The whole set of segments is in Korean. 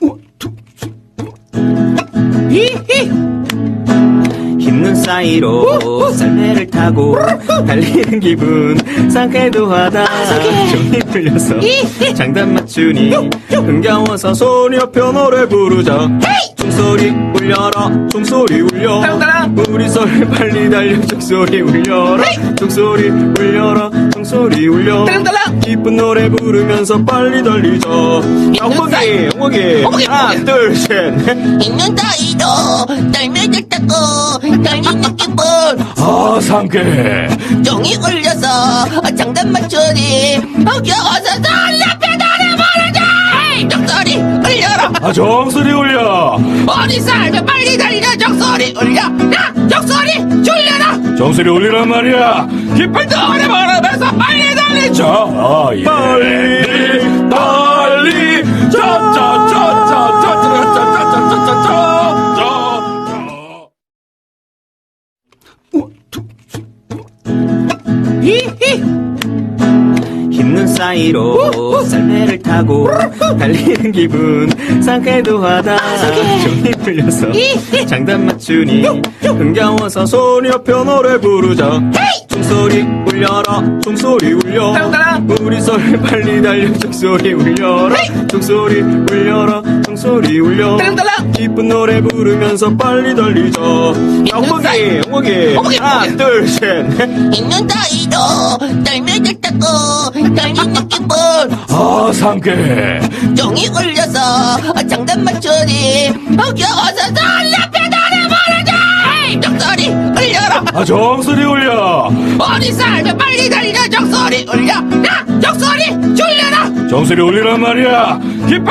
我出去，嘿嘿。 흰눈 사이로 썰매를 타고 달리는 기분. 상쾌도 하다. 종이 풀려서 장단 맞추니 흥겨워서 소녀 표 노래 부르자 종소리 울려라 종소리 울려. 우리 썰 빨리 달려 종소리 울려라. 종소리 울려라 종소리 울려. 기쁜 노래 부르면서 빨리 달리자 영목이. 영목이 하나 둘셋. 있는 떨매들 타고. 달 리는 기분 아, 상쾌해. 종이 울려서 장단 맞추니 어겨워서 설레 배달에 버르자 정소리 울려라 아, 정수리 울려. 어디 살면 빨리 달려 정소리 울려 야 정소리 줄려라 정수리 울리란 말이야. 때 오래 바라면서 빨리 달리자. 아, 예. 빨리 달리. 사이로 썰매를 타고 달리는 기분. 상쾌도 하다. 종이 풀려서 장단 맞추니 흥겨워서 소녀표 노래 부르자 종소리 울려라 종소리 울려. 우리 썰 빨리 달려 종소리 울려라. 종소리 울려라 종소리 울려. 기쁜 노래 부르면서 빨리 달리자 영목이. 영목이 하나 둘셋 있는 따위도 떨매들 타고. 달리는 기분 아, 상쾌해. 종이 울려서 장단 맞추니 어겨워서 설레 배달에 버르자 정소리 울려라 아, 정수리 울려. 어디 살면 빨리 달려 정소리 울려 야 정소리 줄려라 정수리 울리란 말이야.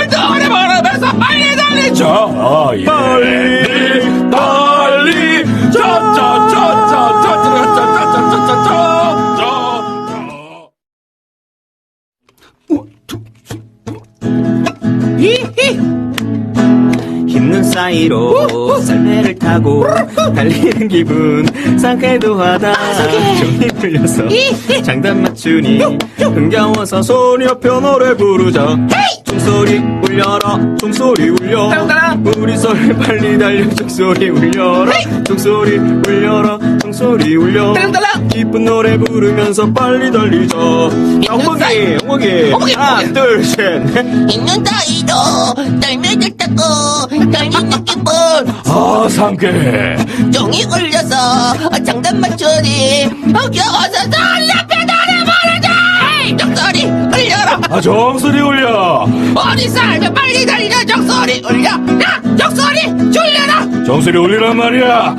때 오래 바라면서 빨리 달리자. 아, 예. 빨리 달리. 자, 자, 자, 자, 자, 자, 자, 자, 자, 자, 자, 你。 사이로 썰매를 타고 달리는 기분. 상쾌도 하다. 종이 풀려서 장단 맞추니 흥겨워서 소녀 표 노래 부르자 종소리 울려라 종소리 울려. 우리 썰 빨리 달려 종소리 울려라. 종소리 울려라 종소리 울려. 기쁜 노래 부르면서 빨리 달리자 영목이 영목이 하나 둘셋 있는 따위도 떨매들 타고. 달리는 기분 아, 상쾌해. 종이 울려서 장단 맞추니 어겨워서 배달에 버르자 정소리 울려라 아, 정수리 울려. 어디 살면 빨리 달려 정소리 울려 야 정소리 줄려라 정수리 울리란 말이야.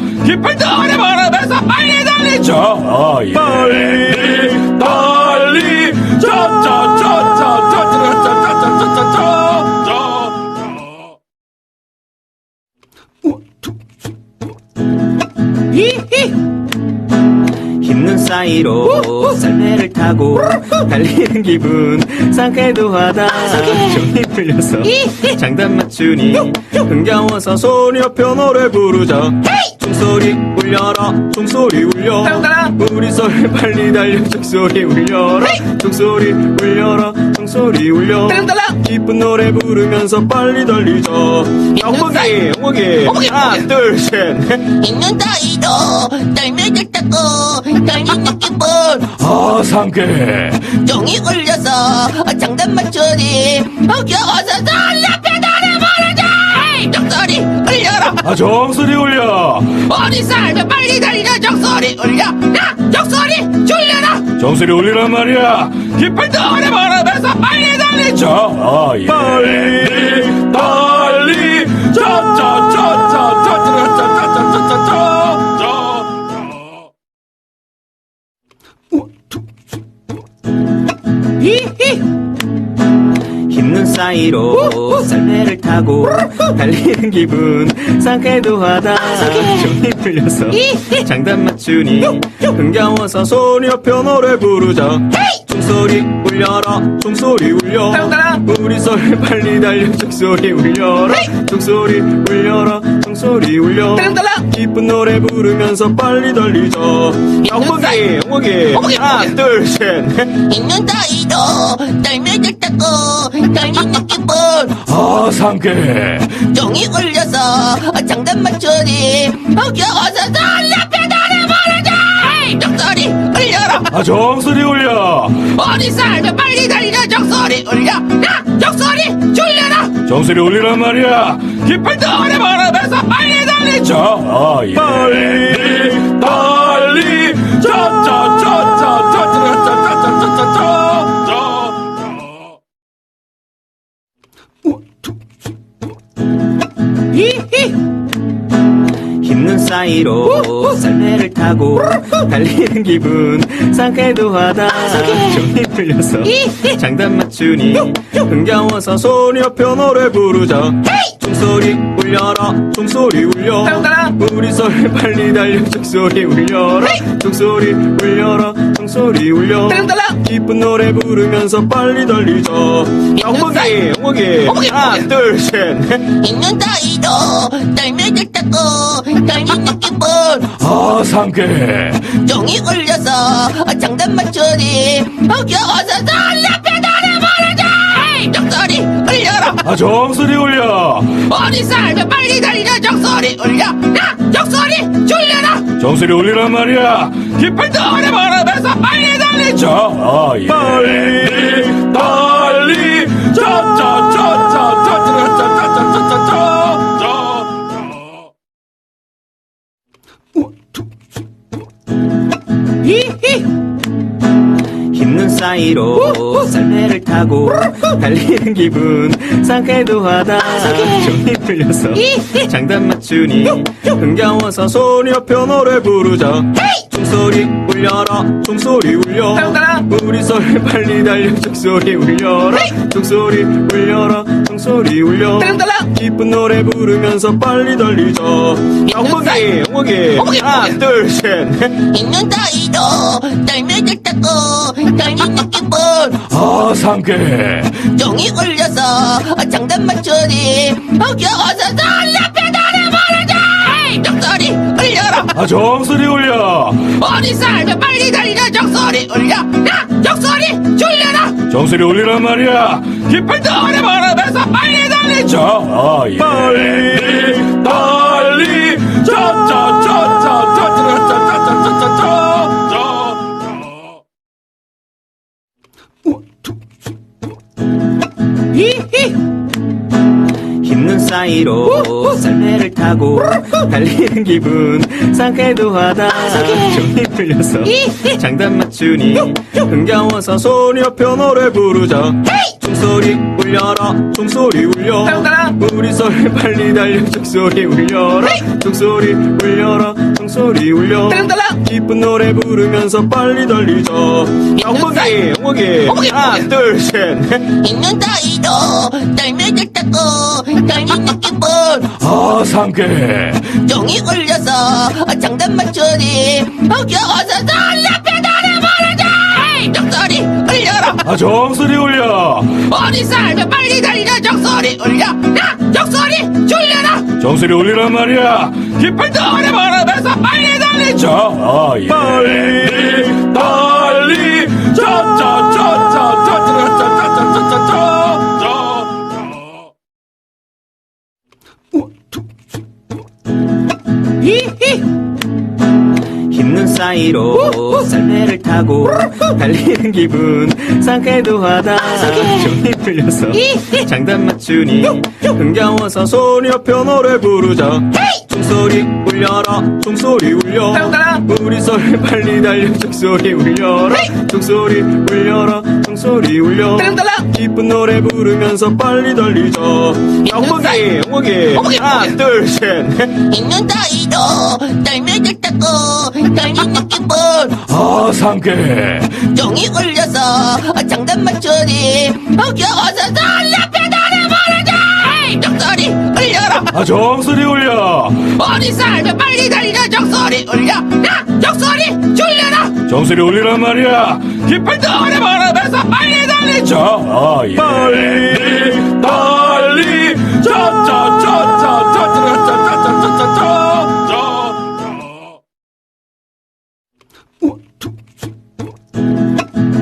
때 오래 바라면서 빨리 달리자. 아, 예. 빨리 달리. 자, 자, 자, 자, 자, 자, 자, 자, 자, 자, 자, 사이로 썰매를 타고 달리는 기분. 상쾌도 하다. 종이 풀려서 장단 맞추니 흥겨워서 소녀표 노래 부르자. 종소리 울려라. 종소리 울려. 우리 썰 빨리 달려. 종소리 울려라. 종소리 울려라. 종소리 울려. 기쁜 노래 부르면서 빨리 달리자. 영목이 영목이 하나 둘셋. 있는 따위도 떨매들 타고 달리는 기분 아, 상쾌해. 종이 울려서 장단 맞추니 어겨워서 설레 배달에 버르자 정소리 울려라 아, 정수리 울려. 어디 살면 빨리 달려 정소리 울려 야 정소리 줄려라 정수리 울리란 말이야. 때 오래 바라면서 빨리 달리자. 아, 예. 빨리 달리. 자, Hee! 사이로 썰매를 타고 달리는 기분. 상쾌도 하다. 종이 풀려서 장단 맞추니 흥겨워서 소녀표 노래 부르자 종소리 울려라 종소리 울려. 우리 썰 빨리 달려 종소리 울려라. 종소리 울려라 종소리 울려. 기쁜 노래 부르면서 빨리 달리자 영목이 영목이. 하나. 둘셋 있는 다이도 떨면을 타고. 달리는 기분 아, 상쾌해. 종이 울려서 장단 맞추니 어겨워서 설레 나를 모르자 종소리 울려라 아, 정수리 울려. 어디 살면 빨리 달려 종소리 울려 야 종소리 줄려라 정수리 울리란 말이야. 때 오래 바라면서 빨리 달리자. 아, 예. 빨리 달리 자, 자, 자, 자, 자, 자, 자, 자, 자, 자, 흰눈 사이로 썰매를 타고 달리는 기분. 상쾌도 하다. 종이 풀려서 장단 맞추니 흥겨워서 소녀표 노래 부르자. 종소리 울려라. 종소리 울려. 우리 썰 빨리 달려. 종소리 울려라. 종소리 울려라. 종소리 울려. 기쁜 노래 부르면서 빨리 달리자. 영목이 영목이. 어머니, 하나. 둘셋 있는 떨면을 타고 달리는 기분 아, 상쾌해. 종이 울려서 장단 맞추니 어겨워서 설레 나를 모르자 종소리 울려라 아, 정수리 울려. 어디 살면 빨리 달려 종소리 울려 야 종소리 줄려라 정수리 울리란 말이야. 때 오래 바라면서 빨리 달리자. 아, 예. 빨리 달리 자, 자, 자, 자, 자, 자, 嘿。 흰눈 사이로 썰매를 타고 달리는 기분. 상쾌도 하다. 종이 풀려서 장단 맞추니 흥겨워서 소녀표 노래 부르자. 종소리 울려라. 종소리 울려. 우리 썰 빨리 달려. 종소리 울려라. 종소리 울려라. 종소리 울려. 기쁜 노래 부르면서 빨리 달리자. 영목이 영목이. 하나. 둘셋. 있는 다이도 떨면을 타고. 달리는 기분 아, 상쾌해. 종이 울려서 장단 맞추니 어겨워서 설레 나를 모르자 종소리 울려라 아, 정수리 울려. 어디 살면 빨리 달려 종소리 울려 야 종소리 줄려라 정수리 울리란 말이야. 때 오래 바라면서 빨리 달리자. 아, 예. 빨리 달리 Ih, ih. 사이로 썰매를 타고 달리는 기분. 상쾌도 하다. 종이 풀려서 장단 맞추니 흥겨워서 소녀표 노래 부르자. 종소리 울려라. 종소리 울려. 우리 썰 빨리 달려. 종소리 울려라. 종소리 울려라. 종소리 울려. 기쁜 노래 부르면서 빨리 달리자. 영목이 영목이. 하나. 둘셋 있는 다이도 떨면을 타고 달리는 기분 아, 상쾌해. 종이 울려서 장단 맞추니 어겨워서 설레 나를 모르자 종소리 울려라 아, 정수리 울려. 어디 살면 빨리 달려 종소리 울려 야 종소리 줄려라 정수리 울리란 말이야. 때 오래 바라면서 빨리 달리자. 아, 예. 빨리 달리 사이로 썰매를 타고 달리는 기분 상쾌도 하다. 종이 풀려서 장단 맞추니 흥겨워서 소녀표 노래 부르자 종소리 울려라 종소리 울려. 우리 썰 빨리 달려 종소리 울려라. 종소리 울려라 종소리 울려. 기쁜 노래 부르면서 빨리 달리자 영목이 영목이. 어머니, 하나 어머니. 둘셋 있는 떨면을 타고 달리는 기분 아, 상쾌해. 종이 울려서 장단 맞추니 어겨 워서 설레 나를 모르자 종소리 울려라 아, 정수리 울려. 어디 살면 빨리 달려 종소리 울려 야 종소리 졸려라 정수리 올리란 말이야 깃발 덩어리 바람에서 빨리 달리죠 예. 빨리 달리 저 저 저 저 저 저 저 저 저 저저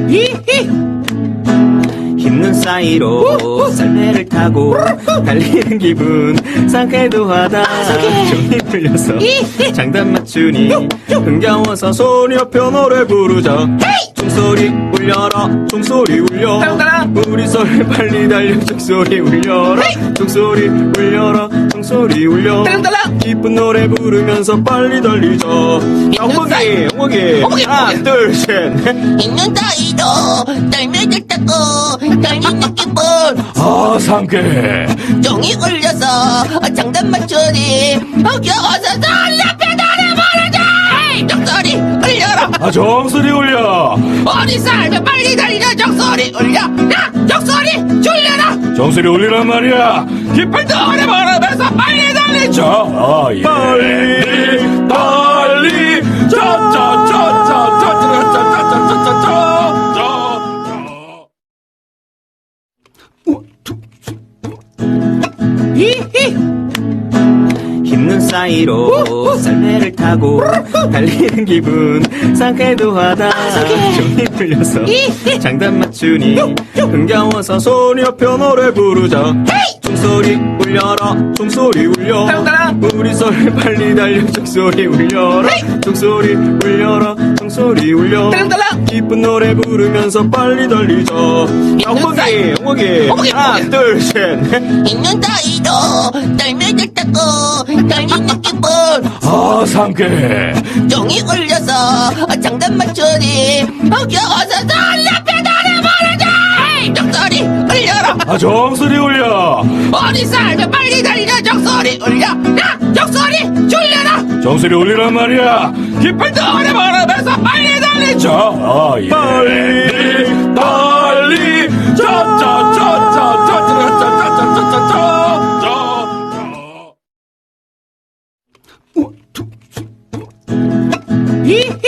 히히 힘든 사이로 썰매를 타고 달리는 기분 상쾌도 하다. 종이 풀려서 장단 맞추니 흥겨워서 소녀표 노래 부르자 종소리 울려라 종소리 울려. 우리 썰 빨리 달려 종소리 울려라. 종소리 울려라 종소리 울려. 기쁜 노래 부르면서 빨리 달리자 영목이 영목이. 어머니, 하나 어머니. 둘셋 있는 떨매들 타고 달리는 기분 아 상쾌해 종이 울려서 장 단 맞추니 겨워서 달려펴 달려 버리자 정소리 울려라! 아 올려. 어디 살면 빨리 달려 정소리 울려! 야 정소리 졸려라! 정수리 올리란 말이야. 깃발 덩어리 바람에서 빨리 달리죠! 예. 빨리 달리 저 사이로 썰매를 타고 달리는 기분. 상쾌도 하다. 종이 풀려서. 장단 맞추니 흥겨워서 소녀표 노래 부르자 종소리 울려라 종소리 울려. 우리 썰 빨리 달려 종소리 울려라. 종소리 울려라 종소리 울려. 기쁜 노래 부르면서 빨리 달리자 영목이 영목이. 어머니, 하나 어머니. 둘셋 있는 따위도 떨매들 타고. 달리는 기분 아 상쾌해 종이 울려서 장단 맞추니. 겨 달려펴 달려 버리자 정소리 울려라 아 정수리 올려 어디 살면 빨리 달려 정소리 울려 야 정소리 졸려라 정수리 올리란 말이야 깃발 덩어리 바람에서 빨리 달리죠 예. 빨리 달리 히히 힘든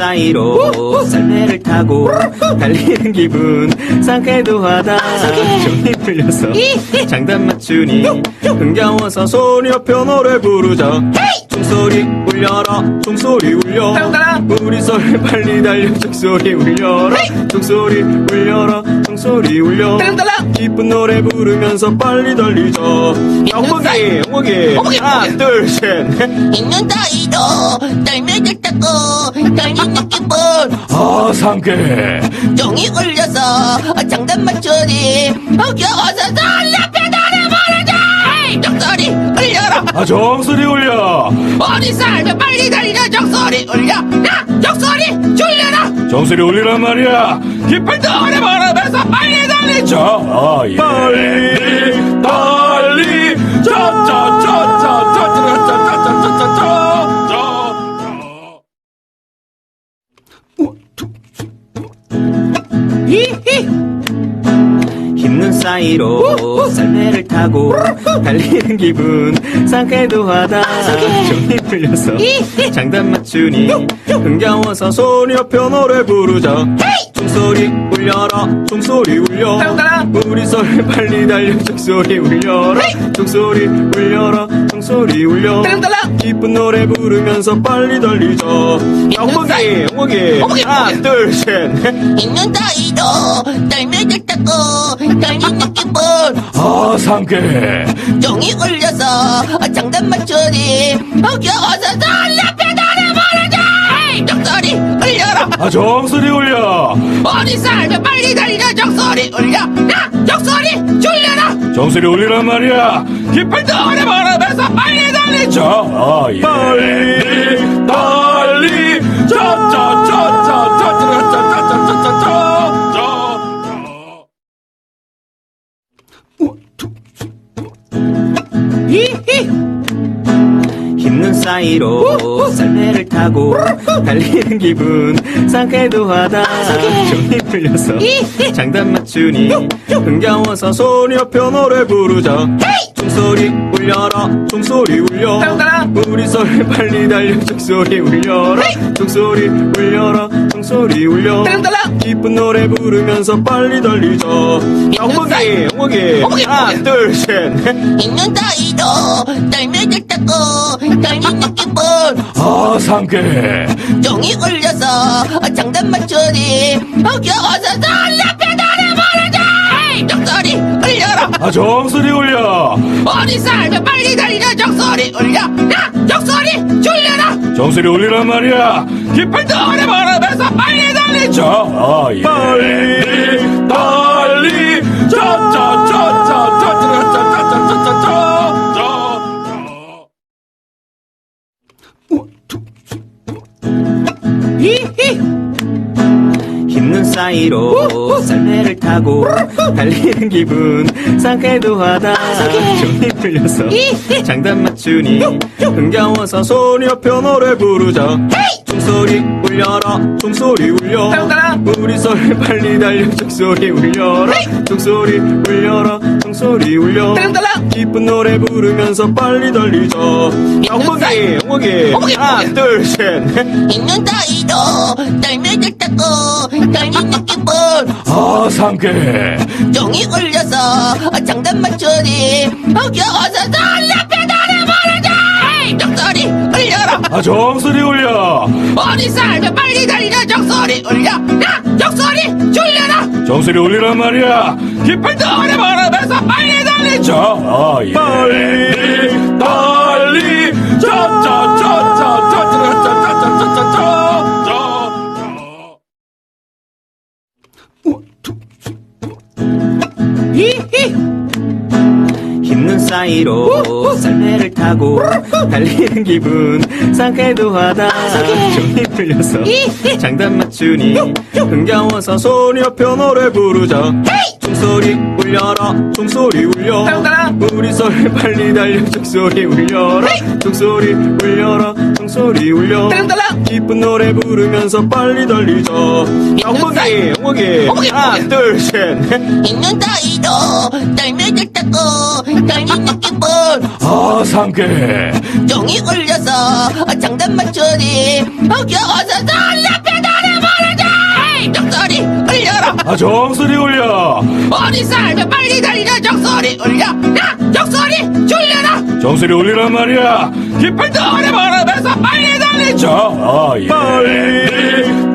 사이로 썰매를 타고 달리는 기분. 상쾌도 하다. 종이 풀려서 장단 맞추니 흥겨워서 소녀표 노래 부르자 종소리 울려라 종소리 울려. 우리 썰 빨리 달려 종소리 울려라. 종소리 울려라 종소리 울려. 기쁜 노래 부르면서 빨리 달리자 영목이 영목이. 하나. 둘셋 있는 따위도 떨매들 타고. 달리는 아 상쾌해 종이 울려서 장단 맞추니 겨워서 달려펴 달려 버리자 정소리 울려라! 아 정수리 올려. 어디 살면 빨리 달려 정소리 울려! 야 정소리 졸려라! 정수리 올리란 말이야. 깃발 덩어리 바람에서 빨리 달리죠! 예. 빨리 one two 咦嘿 힘든 사이로 썰매를 타고 달리는 기분. 상쾌도 하다. 종이 풀려서 장단 맞추니 흥겨워서 소녀표 노래 부르자 종소리 울려라 종소리 울려. 우리 썰 빨리 달려 종소리 울려라. 종소리 울려라 종소리 울려. 기쁜 노래 부르면서 빨리 달리자 영목이. 영목이 어머니, 하나. 둘셋 있는 따위도 떨매들 타고 달리는 기분 아 상쾌해 종이 울려서 장단 맞추니 겨워서 달려펴 달려 버리자 정소리 울려라! 아 정수리 올려. 어디 살면 빨리 달려 정소리 울려! 야 정소리 졸려라! 정수리 올리란 말이야. 깃발 덩어리 바람에서 빨리 달리죠 예. 빨리 달리 我吐吐吐，嘿嘿。 힘든 사이로 썰매를 타고 달리는 기분. 상쾌도 하다. 종이 풀려서 장단 맞추니 흥겨워서 소녀표 노래 부르자 종소리 울려라 종소리 울려. 우리 썰 빨리 달려 종소리 울려라. 종소리 울려라 종소리 울려. 기쁜 노래 부르면서 빨리 달리자 엉먹이 엉먹이. 엉먹이, 하나. 둘셋 있는 상쾌해 종이 울려서 장단 맞추니 어겨워서 설레 노래 부르자 종소리 울려라 아 정수리 울려 어디 살면 빨리 달려 종소리 울려 야 종소리 줄여라 정수리 울리란 말이야 기쁜 노래 부르면서 빨리 달리자 아, 예. 빨리 달리 짜짜짜짜짜짜짜짜짜짜짜짜짜짜 힘든 사이로 썰매를 타고 달리는 기분. 상쾌도 하다. 종이 풀려서 장단 맞추니 흥겨워서 소녀표 노래 부르자 종소리 울려라 종소리 울려. 우리 썰 빨리 달려 종소리 울려라. 종소리 울려라 종소리 울려. 기쁜 노래 부르면서 빨리 달리자 엉먹이 엉먹이. 엉먹이, 하나. 둘셋 있는 다이도 타고 달리는 기분 아 상쾌해 종이 울려서 장단 맞추니 어겨워서 설레 노래 부르자! 종소리 울려라 아 정수리 울려. 어디 살면 빨리 달려 종소리 울려! 야 종소리 줄여라! 정수리 울리란 말이야. 기쁜 노래 부르면서 빨리 달리자 아, 예. 빨리 달리 Ih, ih. 사이로 썰매를 타고 달리는 기분. 상쾌도 하다. 종이 풀려서 장단 맞추니 흥겨워서 소녀 표 노래 부르자 종소리 울려라 종소리 울려. 우리 썰 빨리 달려 종소리 울려라. 종소리 울려라 종소리 울려. 기쁜 노래 부르면서 빨리 달리자 엉먹이 엉먹이, 하나. 둘셋 있는 다이도 떨면을 타고 달리는 기분 아 상쾌해. 종이 울려서 장단 맞추니 어겨워서 설레 노래 부르자 종소리 울려라. 아 정수리 울려. 어디 살면 빨리 달려. 종소리 울려. 야 종소리 줄여라. 정수리 울리란 말이야. 기쁜 노래 부르면서 빨리 달리자. 아, 예. 빨리